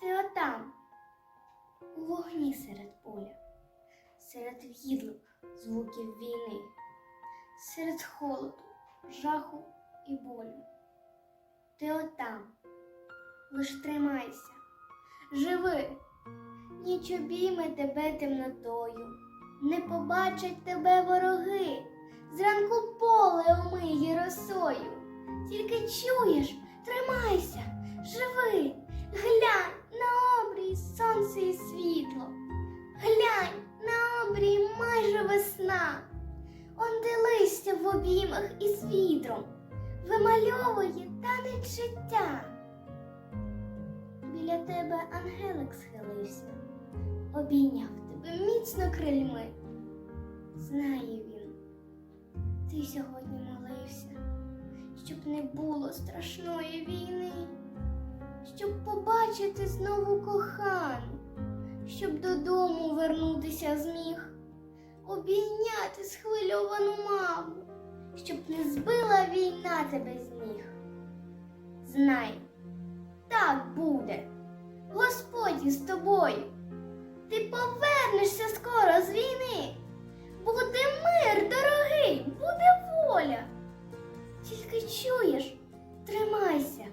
ти отам, у вогні серед поля, серед в'їдливих звуків війни, серед холоду, жаху і болю. Ти отам, лиш тримайся, живи, ніч обійме тебе темнотою, не побачать тебе вороги, зранку поле омиє росою. Тільки чуєш, де в обіймах із вітром, вимальовує танець життя. Біля тебе ангелик схилився, обійняв тебе міцно крильми. Знає він, ти сьогодні молився, щоб не було страшної війни, щоб побачити знову кохану, щоб додому вернутися зміг, обійняти схвильовану маму, щоб не збила війна тебе з ніг. Знай, так буде, Господь з тобою. Ти повернешся скоро з війни. Буде мир, дорогий, буде воля. Тільки чуєш, тримайся.